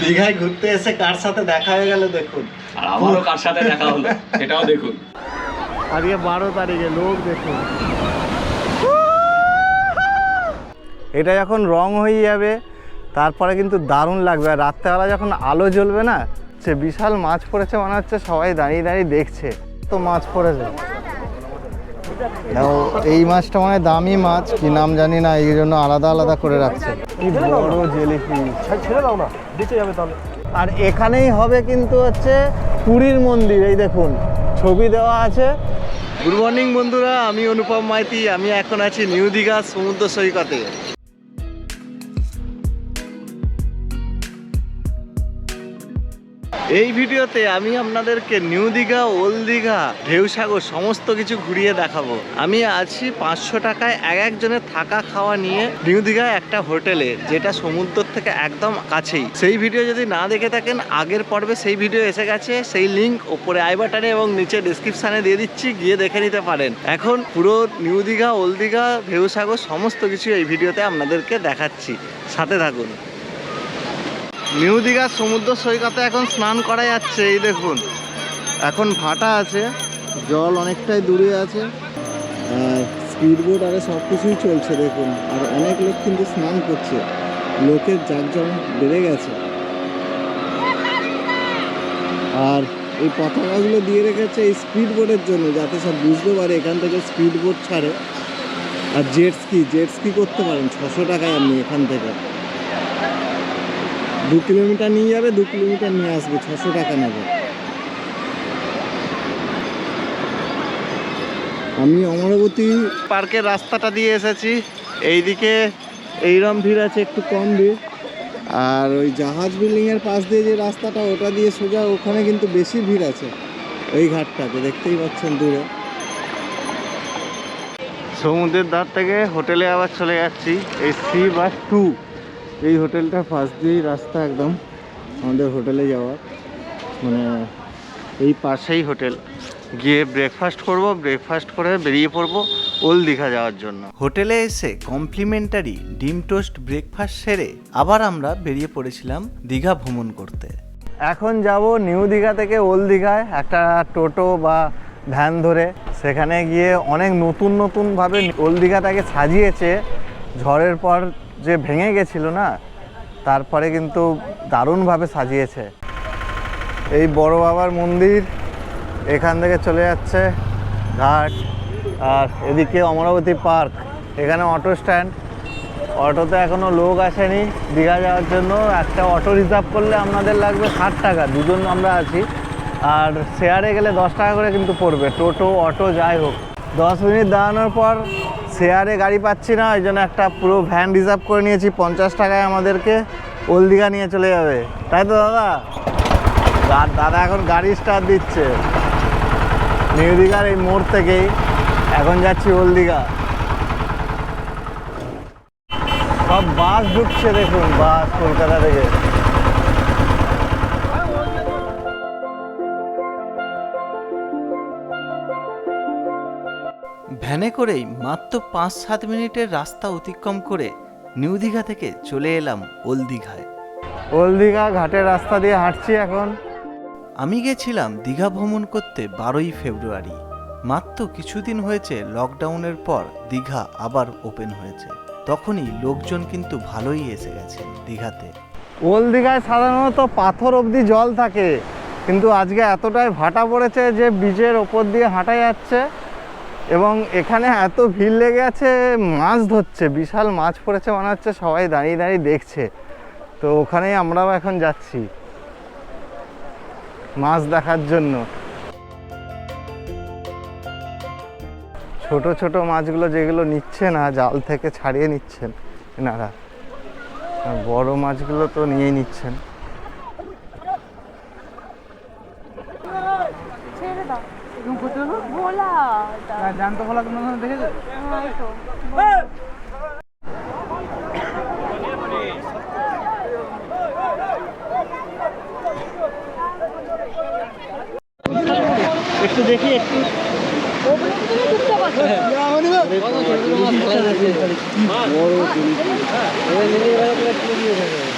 দীঘায় ঘুরতে এসে কার সাথে দেখা হয়ে গেল দেখুন। আর আমারও কার সাথে দেখা হলো সেটাও দেখুন। আজকে বারো তারিখে লোক দেখুন। এটা যখন রং হয়ে যাবে তারপরে কিন্তু দারুণ লাগবে। আর রাত্রেবেলা যখন আলো জ্বলবে না সে বিশাল মাছ পড়েছে মনে হচ্ছে সবাই দাঁড়িয়ে দাঁড়িয়ে দেখছে। তো মাছ পড়েছে। এই মাছটা মানে দামি মাছ কি নাম জানি না এই জন্য আলাদা আলাদা করে রাখছে। কি বড় জেলিফিশ। ছেড়ে দাও না বেঁচে যাবে তাহলে। আর এখানেই হবে কিন্তু হচ্ছে পুরীর মন্দির এই দেখুন ছবি দেওয়া আছে। গুড মর্নিং বন্ধুরা আমি অনুপম মাইতি আমি এখন আছি নিউ দীঘা সমুদ্র সৈকতে। এই ভিডিওতে আমি আপনাদেরকে নিউ দীঘা, ওল্ড দীঘা ঢেউসাগর সমস্ত কিছু ঘুরিয়ে দেখাবো। আমি আছি পাঁচশো টাকায় এক একজনের থাকা খাওয়া নিয়ে নিউ দীঘা একটা হোটেলে, যেটা সমুদ্র থেকে একদম কাছেই। সেই ভিডিও যদি না দেখে থাকেন, আগের পর্বে সেই ভিডিও এসে গেছে, সেই লিঙ্ক ওপরে আই বাটনে এবং নিচে ডিসক্রিপশানে দিয়ে দিচ্ছি, গিয়ে দেখে নিতে পারেন। এখন পুরো নিউ দীঘা, ওল্ড দীঘা ঢেউসাগর সমস্ত কিছু এই ভিডিওতে আপনাদেরকে দেখাচ্ছি। সাথে থাকুন। নিউ দীঘার সমুদ্র সৈকতে এখন স্নান করা যাচ্ছে, এই দেখুন। এখন ভাটা আছে, জল অনেকটাই দূরে আছে। আর স্পিড বোট আরে সব কিছুই চলছে, দেখুন। আর অনেক লোক কিন্তু স্নান করছে। লোকের জাঁকজমক বেড়ে গেছে। আর এই পতাকাগুলো দিয়ে রেখেছে এই স্পিড বোটের জন্য, যাতে সব বুঝতে পারে এখান থেকে স্পিড বোট ছাড়ে। আর জেট স্কি জেট স্কি করতে পারেন, ছশো টাকায় আপনি এখান থেকে। দু কিলোমিটার নিয়ে যাবে, দু কিলোমিটার নিয়ে আসবে, ছশো টাকা নেবে। আমি অমরাবতী পার্কের রাস্তাটা দিয়ে এসেছি। এইদিকে এইরম ভিড় আছে, একটু কম ভিড়। আর ওই জাহাজ বিল্ডিংয়ের পাশ দিয়ে যে রাস্তাটা, ওটা দিয়ে সোজা ওখানে কিন্তু বেশি ভিড় আছে, ওই ঘাটটাতে, দেখতেই পাচ্ছেন দূরে। সমুদ্রের ধার থেকে হোটেলে আবার চলে যাচ্ছি, এই সি বাস টু এই হোটেলটা ফার্স্ট দিয়েই রাস্তা একদম আমাদের হোটেলে যাওয়ার মানে এই পাশেই হোটেল। গিয়ে ব্রেকফাস্ট করব ব্রেকফাস্ট করে বেরিয়ে পড়ব ওল দীঘা যাওয়ার জন্য। হোটেলে এসে কমপ্লিমেন্টারি ডিম টোস্ট ব্রেকফাস্ট সেরে আবার আমরা বেরিয়ে পড়েছিলাম দীঘা ভ্রমণ করতে। এখন যাব নিউ দীঘা থেকে ওল দীঘায়, একটা টোটো বা ভ্যান ধরে। সেখানে গিয়ে অনেক নতুন নতুনভাবে ওল দীঘাটাকে সাজিয়েছে। ঝড়ের পর যে ভেঙে গেছিল না, তারপরে কিন্তু দারুণভাবে সাজিয়েছে। এই বড় বাবার মন্দির এখান থেকে চলে যাচ্ছে ঘাট, আর এদিকে অমরাবতী পার্ক, এখানে অটো স্ট্যান্ড। অটোতে এখনও লোক আসেনি দীঘা যাওয়ার জন্য। একটা অটো রিজার্ভ করলে আপনাদের লাগবে ষাট টাকা, দুজন আমরা আছি। আর শেয়ারে গেলে দশ টাকা করে কিন্তু পড়বে, টোটো, অটো, যাই হোক। দশ মিনিট দাঁড়ানোর পর শেয়ারে গাড়ি পাচ্ছি না ওই জন্য একটা পুরো ভ্যান রিজার্ভ করে নিয়েছি, পঞ্চাশ টাকায় আমাদেরকে ওল দীঘা নিয়ে চলে যাবে। তাই তো দাদা? দাদা এখন গাড়ি স্টার্ট দিচ্ছে। নিউ দীঘার এই মোড় থেকেই এখন যাচ্ছি ওল দীঘা সব বাস ঢুকছে দেখুন বাস কলকাতা থেকে। ভ্যানে করেই মাত্র পাঁচ সাত মিনিটের রাস্তা অতিক্রম করে নিউ দীঘা থেকে চলে এলাম ওল দীঘায়। ওল দীঘা ঘাটের রাস্তা দিয়ে হাঁটছি এখন। আমি গেছিলাম দীঘা ভ্রমণ করতে বারোই ফেব্রুয়ারি। মাত্র কিছুদিন হয়েছে লকডাউনের পর দীঘা আবার ওপেন হয়েছে। তখনই লোকজন কিন্তু ভালোই এসে গেছে দীঘাতে। ওল দীঘায় সাধারণত পাথর অবধি জল থাকে কিন্তু আজকে এতটাই ভাটা পড়েছে যে বীজের ওপর দিয়ে হাঁটা যাচ্ছে। এবং এখানে এত ভিড় লেগে আছে, মাছ ধরছে, বিশাল মাছ পড়েছে মনে হচ্ছে, সবাই দাঁড়িয়ে দাঁড়িয়ে দেখছে। তো ওখানেই আমরাও এখন যাচ্ছি, মাছ দেখার জন্য। ছোট ছোট মাছগুলো যেগুলো নিচ্ছে না জাল থেকে ছাড়িয়ে নিচ্ছেন, এনারা। বড় মাছগুলো তো নিয়েই নিচ্ছেন ছেড়ে দাও ভোলা জানতো বলা কোনো দেখেছ? একটু দেখি একটু।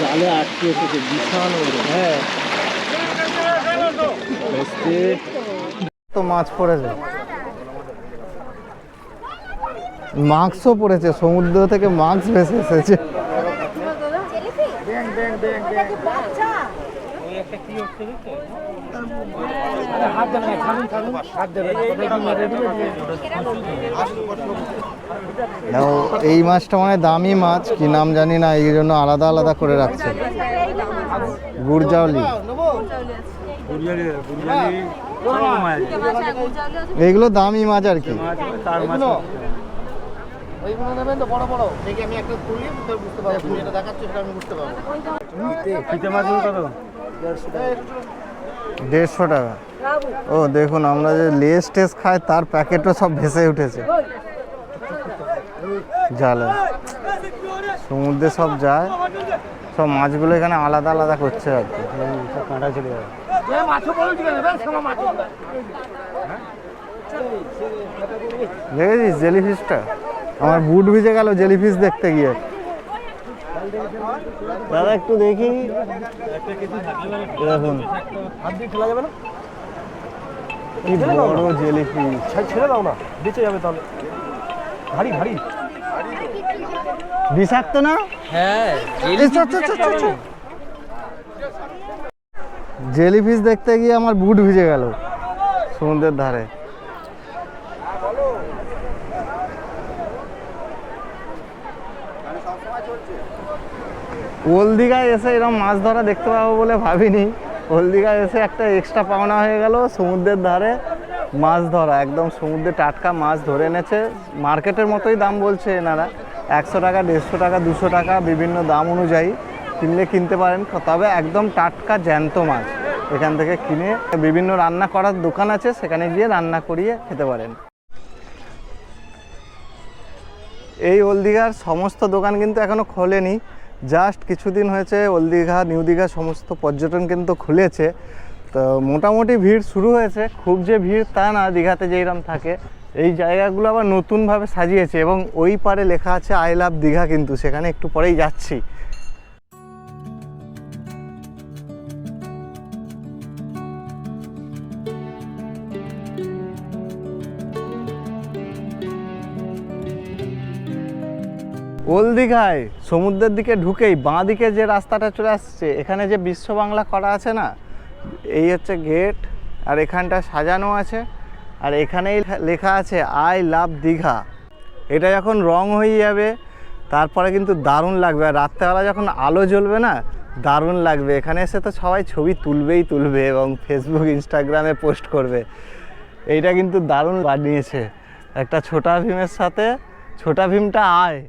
জালে আটকে এসেছে বিশাল হ্যাঁ। তো মাছ পড়েছে মাস্কও পড়েছে সমুদ্র থেকে মাস্ক ভেসে এসেছে। এই মাছটা মানে দামি মাছ কি নাম জানি না এই জন্য আলাদা আলাদা করে রাখছে। গুড়জাউলি এইগুলো দামি মাছ আর কি। ওইগুলো নেবেন তো বড় বড়। দেখি আমি একটা তুলি বুঝতে পারব তুমি এটা দেখাচ্ছ সেটা আমি বুঝতে পারব। পিঠে মাছগুলো কত? দেড়শো টাকা। ও দেখুন আমরা যে লেস টেস খাই তার প্যাকেটও সব ভেসে উঠেছে। জালে। সমুদ্রে সব যায়। সব মাছগুলো এখানে আলাদা আলাদা করছে আর কি। কাঁটা চলে যাবে। দেখেছিস জেলিফিশটা? আমার বুট ভিজে গেল জেলিফিশ দেখতে গিয়ে। দাদা একটু দেখি। দেখুন। হাত দিয়ে ফেলা যাবে না? কি বড় জেলিফিশ ছেড়ে ছেড়ে দাও না। বেঁচে যাবে তাহলে। ভারী ভারী। বিষাক্ত না? হ্যাঁ জেলিফিশ দেখতে গিয়ে আমার বুট ভিজে গেল সমুদ্রের ধারে। ওল দীঘায় এসে এরকম মাছ ধরা দেখতে পাবো বলে ভাবিনি। ওল দীঘায় এসে একটা এক্সট্রা পাওনা হয়ে গেল সমুদ্রের ধারে মাছ ধরা। একদম সমুদ্রে টাটকা মাছ ধরে এনেছে। মার্কেটের মতোই দাম বলছে এনারা। একশো টাকা, দেড়শো টাকা, দুশো টাকা বিভিন্ন দাম অনুযায়ী কিনলে কিনতে পারেন। তবে একদম টাটকা জ্যান্ত মাছ এখান থেকে কিনে বিভিন্ন রান্না করার দোকান আছে, সেখানে গিয়ে রান্না করিয়ে খেতে পারেন। এই ওল সমস্ত দোকান কিন্তু এখনও খোলেনি। জাস্ট কিছুদিন হয়েছে, ওল দীঘা, নিউ দীঘা সমস্ত পর্যটন কেন্দ্র খুলেছে। তো মোটামুটি ভিড় শুরু হয়েছে, খুব যে ভিড় তা না, দীঘাতে যেইরকম থাকে। এই জায়গাগুলো আবার নতুনভাবে সাজিয়েছে এবং ওই পারে লেখা আছে আই লাভ দীঘা কিন্তু, সেখানে একটু পরেই যাচ্ছি। ওল দীঘায় সমুদ্রের দিকে ঢুকেই বাঁ দিকে যে রাস্তাটা চলে আসছে, এখানে যে বিশ্ব বাংলা করা আছে না, এই হচ্ছে গেট আর এখানটা সাজানো আছে আর এখানেই লেখা আছে, আই লাভ দীঘা। এটা যখন রং হয়ে যাবে, তারপরে কিন্তু দারুণ লাগবে। আর রাত্রেবেলা যখন আলো জ্বলবে না, দারুণ লাগবে। এখানে এসে তো সবাই ছবি তুলবেই তুলবে এবং ফেসবুক ইনস্টাগ্রামে পোস্ট করবে। এইটা কিন্তু দারুণ বানিয়েছে। একটা ছোটা ভীমের সাথে, ছোটা ভীমটা আয়।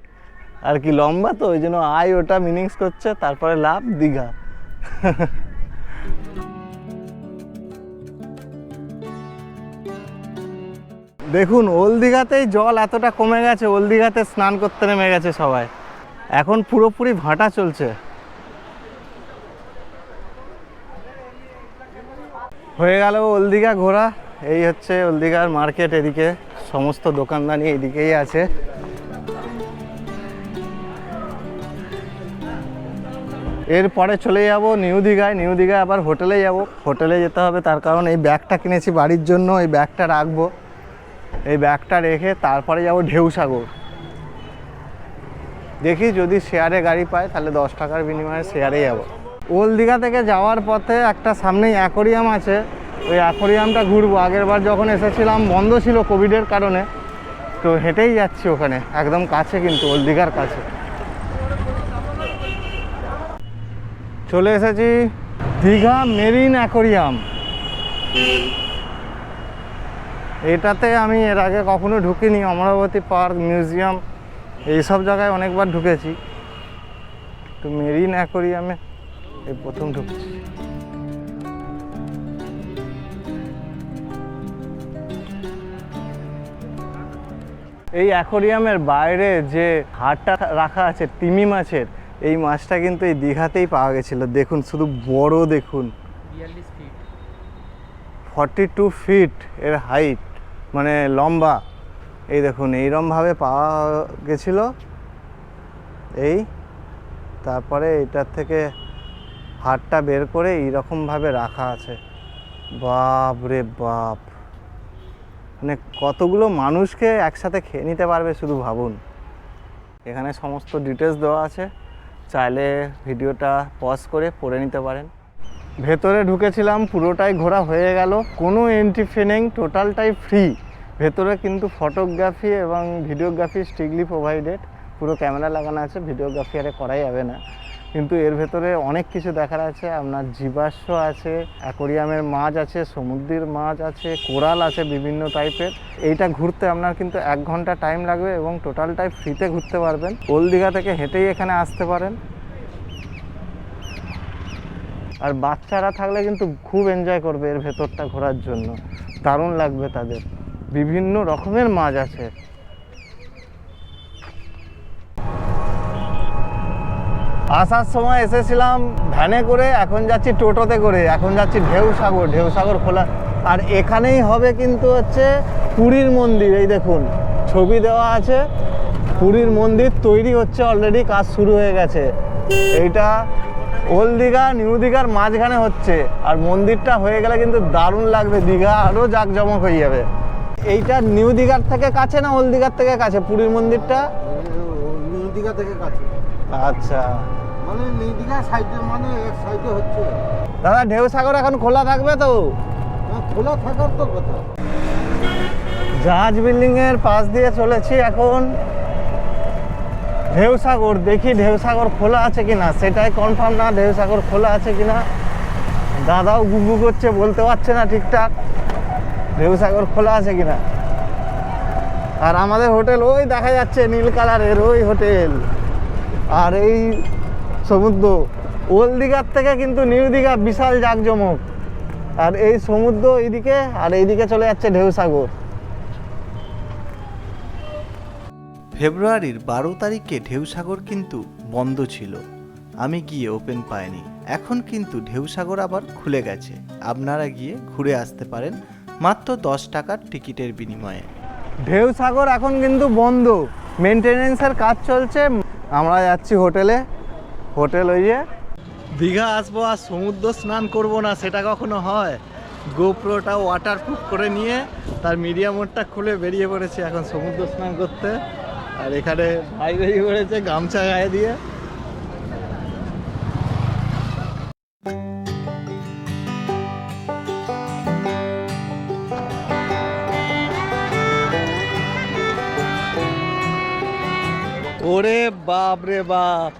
আর কি লম্বা তো, ওই জন্য আয়, ওটা মিনিংস করছে, তারপরে লাভ, দীঘা। দেখুন, ওল দীঘাতেই জল এতটা কমে গেছে, ওল দীঘাতে স্নান করতে নেমে গেছে সবাই। এখন পুরোপুরি ভাটা চলছে। হয়ে গেল ওল দীঘা ঘোরা। এই হচ্ছে ওল দীঘার মার্কেট, এদিকে সমস্ত দোকানদানি এদিকেই আছে। এরপরে চলে যাব নিউ দীঘায়। নিউ দীঘায় আবার হোটেলে যাব। হোটেলে যেতে হবে, তার কারণ এই ব্যাগটা কিনেছি বাড়ির জন্য, এই ব্যাগটা রাখব। এই ব্যাগটা রেখে তারপরে যাব ঢেউসাগর। দেখি যদি শেয়ারে গাড়ি পাই তাহলে দশ টাকার বিনিময়ে শেয়ারে যাব। ওল দীঘা থেকে যাওয়ার পথে একটা সামনেই অ্যাকোরিয়াম আছে। ওই অ্যাকোরিয়ামটা ঘুরবো। আগের বার যখন এসেছিলাম, বন্ধ ছিল কোভিডের কারণে। তো হেঁটেই যাচ্ছি ওখানে, একদম কাছে কিন্তু ওল দীঘার কাছে। চলে এসেছি দীঘা মেরিন অ্যাকোরিয়াম। এটাতে আমি এর আগে কখনো ঢুকিনি, অমরাবতী পার্ক, মিউজিয়াম, এইসব জায়গায় অনেকবার ঢুকেছি। তো মেরিন অ্যাকোরিয়ামে এই প্রথম ঢুকছি। এই অ্যাকোরিয়ামের বাইরে যে হাটটা রাখা আছে, তিমি মাছের এই মাছটা কিন্তু এই দীঘাতেই পাওয়া গেছিল। দেখুন শুধু বড় দেখুন। ফর্টি টু ফিট এর হাইট মানে লম্বা। এই দেখুন এইরমভাবে পাওয়া গেছিল। এই তারপরে এটার থেকে হাড়টা বের করে এইরকমভাবে রাখা আছে। বাপ রে বাপ। মানে কতগুলো মানুষকে একসাথে খেয়ে নিতে পারবে শুধু ভাবুন। এখানে সমস্ত ডিটেলস দেওয়া আছে। চাইলে ভিডিওটা পজ করে পড়ে নিতে পারেন। ভেতরে ঢুকেছিলাম, পুরোটাই ঘোরা হয়ে গেল। কোনো এন্ট্রি ফি নেই টোটালটাই ফ্রি ভেতরে কিন্তু ফটোগ্রাফি এবং ভিডিওগ্রাফি স্ট্রিকলি প্রোভাইডেড পুরো ক্যামেরা লাগানো আছে ভিডিওগ্রাফি আরে করাই যাবে না। কিন্তু এর ভেতরে অনেক কিছু দেখার আছে। আপনার জীবাশ্ম আছে, অ্যাকোরিয়ামের মাছ আছে, সমুদ্রের মাছ আছে, কোরাল আছে বিভিন্ন টাইপের এইটা ঘুরতে আপনার কিন্তু এক ঘণ্টা টাইম লাগবে এবং টোটালটাই ফ্রিতে ঘুরতে পারবেন। ওল দীঘা থেকে হেঁটেই এখানে আসতে পারেন। আর বাচ্চারা থাকলে কিন্তু খুব এনজয় করবে এর ভেতরটা ঘোরার জন্য। দারুণ লাগবে তাদের। বিভিন্ন রকমের মাছ আছে। আসার সময় এসেছিলাম ভ্যানে করে এখন যাচ্ছি টোটোতে করে এখন যাচ্ছি ঢেউ সাগর ঢেউ সাগর খোলা। আর এখানেই হবে কিন্তু হচ্ছে পুরীর মন্দির এই দেখুন ছবি দেওয়া আছে। পুরীর মন্দির তৈরি হচ্ছে অলরেডি কাজ শুরু হয়ে গেছে। এইটা ওল্ড দীঘা নিউ দীঘার মাঝখানে হচ্ছে। আর মন্দিরটা হয়ে গেলে কিন্তু দারুণ লাগবে দীঘা আরও জাঁকজমক হয়ে যাবে। এইটা নিউ দীঘার থেকে কাছে না ওল্ড দীঘার থেকে কাছে? পুরীর মন্দিরটা? নিউ দীঘা থেকে কাছে। আচ্ছা। মানে মানে এক সাইডে হচ্ছে। দাদা ঢেউ সাগর এখন খোলা থাকবে তো? হ্যাঁ, খোলা থাকার তো কথা। জাহাজ বিল্ডিং এর পাশ দিয়ে চলেছি এখন। ঢেউ সাগর দেখি ঢেউ সাগর খোলা আছে কিনা। সেটাই কনফার্ম না ঢেউ সাগর খোলা আছে কিনা। দাদাও গুগু করছে বলতে পারছে না ঠিকঠাক। ঢেউ সাগর খোলা আছে কিনা। আর আমাদের হোটেল ওই দেখা যাচ্ছে নীল কালারের ওই হোটেল। আর এই সমুদ্র। ওল দীঘার থেকে কিন্তু নিউ দীঘা বিশাল জাঁকজমক। আর এই সমুদ্র এইদিকে আর এইদিকে চলে যাচ্ছে ঢেউ সাগর ফেব্রুয়ারির বারো তারিখে ঢেউসাগর কিন্তু বন্ধ ছিল। আমি গিয়ে ওপেন পাইনি। এখন কিন্তু ঢেউসাগর আবার খুলে গেছে। আপনারা গিয়ে ঘুরে আসতে পারেন মাত্র দশ টাকার টিকিটের বিনিময়ে। ঢেউ সাগর এখন কিন্তু বন্ধ। মেনটেনেন্সের কাজ চলছে। আমরা যাচ্ছি হোটেলে। হোটেল ওই যে? দীঘা আসব আর সমুদ্র স্নান করব না, সেটা কখনো হয়? গোপ্রোটা ওয়াটারপ্রুফ করে নিয়ে তার মিডিয়া মোডটা খুলে বেরিয়ে পড়েছে এখন সমুদ্র স্নান করতে। আর এখানে ভাই বেরিয়ে পড়েছে গামছা গায়ে দিয়ে। ওরে বাপ রে বাপ!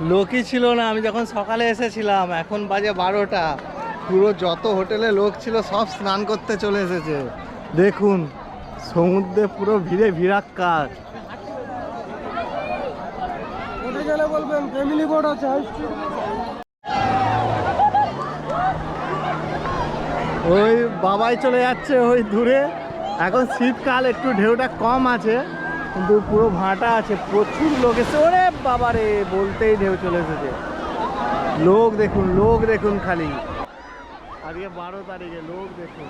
লোকই ছিল না আমি যখন সকালে এসেছিলাম এখন বাজে বারোটা। পুরো যত হোটেলে লোক ছিল সব স্নান করতে চলে এসেছে। দেখুন সমুদ্রে পুরো ভিড়ে ভিড়াক্কার। বলবেন? ফ্যামিলি বোর্ড আছে। ওই বাবাই চলে যাচ্ছে ওই দূরে। এখন শীতকাল একটু ঢেউটা কম আছে। কিন্তু পুরো ভাঁটা আছে, প্রচুর লোক এসে ওরে বাবারে, বলতেই ঢেউ চলে এসেছে। লোক দেখুন লোক দেখুন খালি। আজকে বারো তারিখে লোক দেখুন।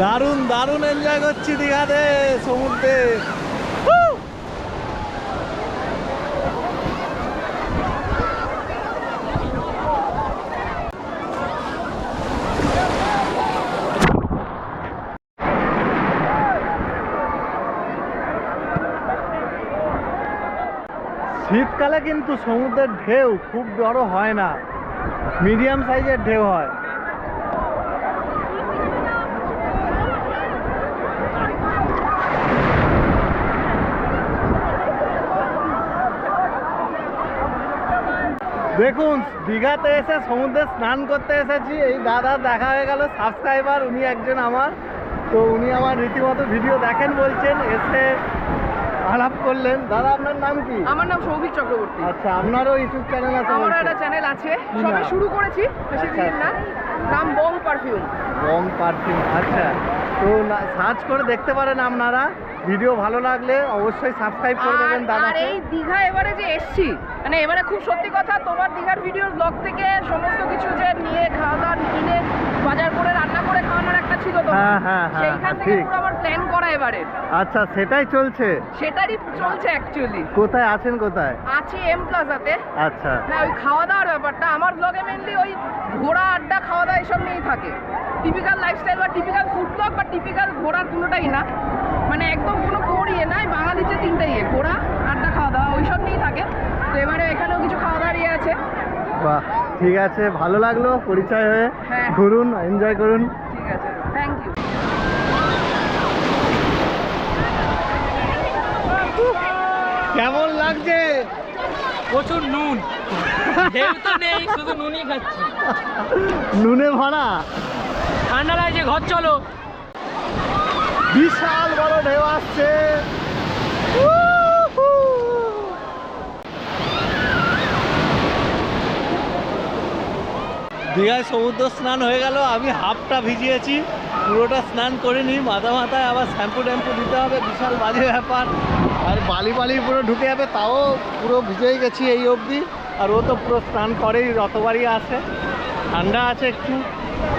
দারুণ দারুণ এনজয় করছি দীঘাতে, সমুদ্রে। শীতকালে কিন্তু সমুদ্রের ঢেউ, খুব বড় হয় না। মিডিয়াম সাইজের ঢেউ হয়। দেখুন, দীঘাতে এসে সমুদ্রে স্নান করতে এসেছি। এই দাদা দেখা হয়ে গেল সাবস্ক্রাইবার উনি একজন আমার। তো উনি আমার রীতিমতো ভিডিও দেখেন বলছেন, এসে আলাপ করলেন। দাদা আপনার নাম কি? আমার নাম সৌভিক চক্রবর্তী। আচ্ছা আপনারও ইউটিউব চ্যানেল আছে আমারও একটা চ্যানেল আছে। সবে শুরু করেছি বেশি আচ্ছা, দিন না। নাম বং পারফিউম। বং পারফিউম আচ্ছা। তো সার্চ করে দেখতে পারেন আপনারা। ভিডিও ভালো লাগলে অবশ্যই সাবস্ক্রাইব করে দেবেন আর- আর এই দীঘা এবারে যে এসছি মানে এবারে খুব সত্যি কথা তোমার দীঘার ভিডিওর ব্লগ থেকে সমস্ত কিছু যে নিয়ে খাওয়া দাওয়া কিনে বাজার করে রান্না করে খাওয়ানোর একটা ছিল তো হ্যাঁ, হ্যাঁ, হ্যাঁ, সেইখান হ্যাঁ, থেকে পুরো আমার প্ল্যান করা এবারে। আচ্ছা সেটাই চলছে? সেটারই চলছে অ্যাকচুয়ালি কোথায় আছেন কোথায়? আছি এম প্লাজাতে আচ্ছা। না ওই খাওয়া দাওয়ার ব্যাপারটা আমার ব্লগে মেনলি ওই ঘোরা আড্ডা খাওয়া দাওয়া এসব নিয়েই থাকে। টিপিক্যাল লাইফস্টাইল বা টিপিক্যাল ফুড ব্লগ বা টিপিক্যাল ঘোরার কোনোটাই না। মানে একদম কোনো কোর ইয়ে নাই বাঙালিতে তিনটে ইয়ে ঘোরা আড্ডা খাওয়া দাওয়া ওই সব নিয়েই থাকে। তো এবারে এখানেও কিছু খাওয়া দাওয়ার ইয়ে আছে। বাহ ঠিক আছে ভালো লাগল পরিচয় হয়ে। হ্যাঁ। ঘুরুন এনজয় করুন। ঠিক আছে থ্যাংক ইউ কেমন লাগছে? প্রচুর নুন। ঢেউ তো নেই শুধু নুনই খাচ্ছি। নুনে ভরা? ঠান্ডা লাগছে ঘর চলো। বিশাল বড় ঢেউ আসছে। দীঘায় সমুদ্র স্নান হয়ে গেল আমি হাফটা ভিজিয়েছি পুরোটা স্নান করিনি মাথা মাথায় আবার শ্যাম্পু ট্যাম্পু দিতে হবে বিশাল বাজে ব্যাপার। আর বালি বালি পুরো ঢুকে যাবে তাও পুরো ভিজেই গেছি এই অবধি। আর ও তো পুরো স্নান করেই রতবাড়ি আছে ঠান্ডা আছে একটু।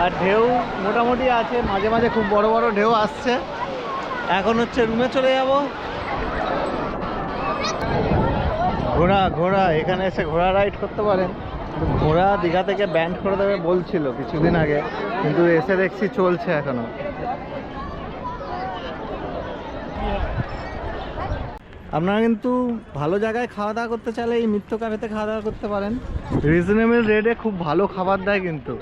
আর ঢেউ মোটামুটি আছে, মাঝে মাঝে খুব বড় বড় ঢেউ আসছে। এখন হচ্ছে রুমে চলে যাব। ঘোড়া ঘোড়া, এখানে এসে ঘোড়া রাইড করতে পারেন। ঘোড়া দীঘা থেকে ব্যান্ড করে দেবে বলছিল কিছুদিন আগে, কিন্তু এসে দেখছি চলছে এখনও। আপনারা কিন্তু ভালো জায়গায় খাওয়া দাওয়া করতে চাইলে এই মিত্র ক্যাফেতে খাওয়া দাওয়া করতে পারেন। রিজনেবল রেটে খুব ভালো খাবার দেয় কিন্তু।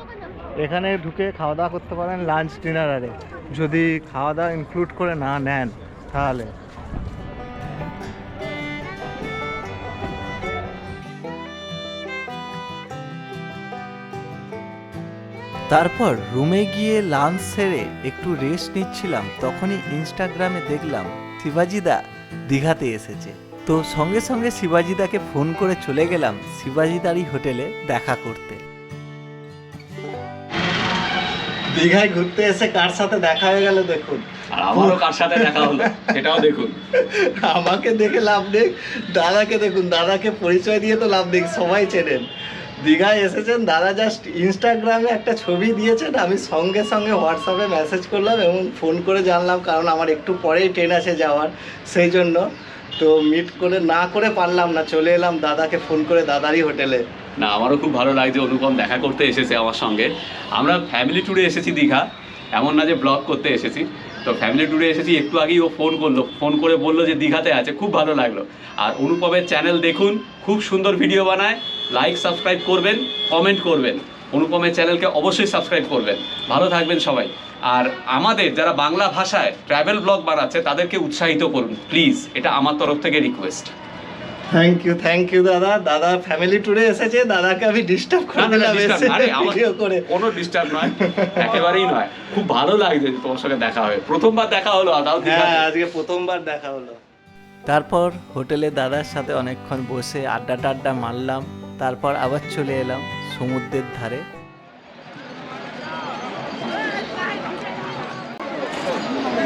এখানে ঢুকে খাওয়া দাওয়া করতে পারেন লাঞ্চ ডিনার আরে। যদি খাওয়া দাওয়া ইনক্লুড করে না নেন, তাহলে। তারপর রুমে গিয়ে লাঞ্চ সেরে একটু রেস্ট নিচ্ছিলাম, তখনই ইনস্টাগ্রামে দেখলাম শিবাজিদা দীঘাতে এসেছে। তো সঙ্গে সঙ্গে শিবাজিদাকে ফোন করে চলে গেলাম শিবাজিদারই হোটেলে দেখা করতে। দীঘায় ঘুরতে এসে কার সাথে দেখা হয়ে গেল দেখুন। আর আমারও কার সাথে দেখা হলো সেটাও দেখুন। আমাকে দেখে লাভ নেই দাদাকে দেখুন দাদাকে পরিচয় দিয়ে তো লাভ নেই সবাই চেনেন। দীঘায় এসেছেন, দাদা জাস্ট ইনস্টাগ্রামে একটা ছবি দিয়েছেন, আমি সঙ্গে সঙ্গে হোয়াটসঅ্যাপে মেসেজ করলাম এবং ফোন করে জানলাম, কারণ আমার একটু পরেই ট্রেন আছে যাওয়ার, সেই জন্য। তো মিট করে, না করে পারলাম না, চলে এলাম দাদাকে ফোন করে দাদারই হোটেলে না, আমারও খুব ভালো লাগছে অনুপম দেখা করতে এসেছে আমার সঙ্গে। আমরা ফ্যামিলি ট্যুরে এসেছি দীঘা, এমন না যে ব্লগ করতে এসেছি। তো ফ্যামিলি ট্যুরে এসেছি, একটু আগেই ও ফোন করল ফোন করে বলল যে দীঘাতে আছে, খুব ভালো লাগল। আর অনুপমের চ্যানেল দেখুন, খুব সুন্দর ভিডিও বানায় লাইক সাবস্ক্রাইব করবেন কমেন্ট করবেন। অনুপমের চ্যানেলকে অবশ্যই সাবস্ক্রাইব করবেন। ভালো থাকবেন সবাই। আর আমাদের যারা বাংলা ভাষায় ট্রাভেল ব্লগ বানাচ্ছে, তাদেরকে উৎসাহিত করুন প্লিজ এটা আমার তরফ থেকে request thank you thank you দাদা। দাদা ফ্যামিলি ট্যুরে এসেছে দাদাকে আমি ডিস্টার্ব করে দিলাম এসে। ভিডিও করে। কোনো ডিস্টার্ব নয় একেবারেই নয়। খুব ভালো লাগছে তোমার সঙ্গে দেখা হবে প্রথমবার দেখা হলো তাও হ্যাঁ আজকে প্রথমবার দেখা হলো। তারপর হোটেলে দাদার সাথে অনেকক্ষণ বসে আড্ডা টাড্ডা মারলাম তারপর আবার চলে এলাম সমুদ্রের ধারে।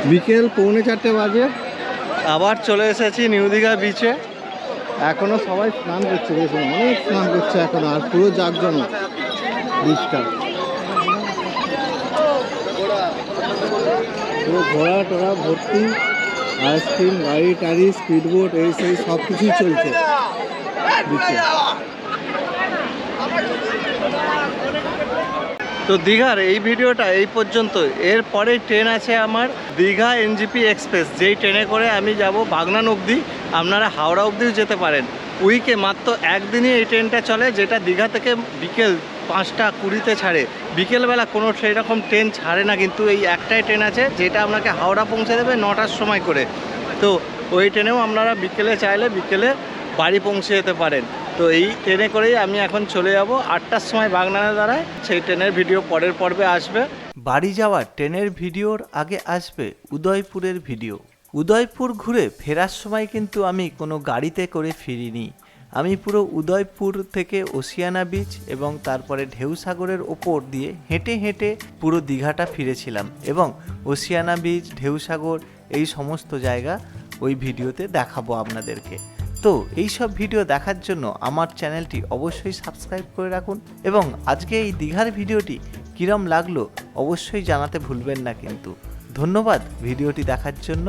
বিকেল পৌনে চারটে বাজে। আবার চলে এসেছি নিউ দীঘা বিচে এখনও সবাই স্নান করছে দেখুন অনেক স্নান করছে এখনও, আর পুরো জাগজনক বিচটা পুরো ঘোড়া টোড়া ভর্তি, আইসক্রিম, গাড়ি টাড়ি স্পিডবোট, এই সেই সব কিছুই চলছে তো দীঘার এই ভিডিওটা এই পর্যন্ত। এরপরে ট্রেন আছে আমার দীঘা এনজিপি এক্সপ্রেস। যেই ট্রেনে করে আমি যাব বাগনান অবধি আপনারা হাওড়া অবধিও যেতে পারেন। উইকে মাত্র একদিনই এই ট্রেনটা চলে, যেটা দীঘা থেকে বিকেল পাঁচটা কুড়িতে ছাড়ে। বিকেলবেলা কোনো সেরকম ট্রেন ছাড়ে না, কিন্তু এই একটাই ট্রেন আছে, যেটা আপনাকে হাওড়া পৌঁছে দেবে নটার সময় করে। তো ওই ট্রেনেও আপনারা বিকেলে চাইলে বিকেলে বাড়ি পৌঁছে যেতে পারেন। তো এই ট্রেনে করেই আমি এখন চলে যাব। আটটার সময় বাগনানে দাঁড়ায়, সেই ট্রেনের ভিডিও পরের পর্বে আসবে। বাড়ি যাওয়ার ট্রেনের ভিডিওর আগে আসবে উদয়পুরের ভিডিও। উদয়পুর ঘুরে ফেরার সময় কিন্তু আমি কোনো গাড়িতে করে ফিরিনি। আমি পুরো উদয়পুর থেকে ওসিয়ানা বিচ এবং তারপরে ঢেউসাগরের ওপর দিয়ে হেঁটে হেঁটে পুরো দীঘাটা ফিরেছিলাম এবং ওসিয়ানা বিচ ঢেউসাগর, এই সমস্ত জায়গা ওই ভিডিওতে দেখাবো আপনাদেরকে। তো এই সব ভিডিও দেখার জন্য আমার চ্যানেলটি অবশ্যই সাবস্ক্রাইব করে রাখুন এবং আজকে এই দীঘার ভিডিওটি কিরম লাগল অবশ্যই জানাতে ভুলবেন না কিন্তু। ধন্যবাদ ভিডিওটি দেখার জন্য।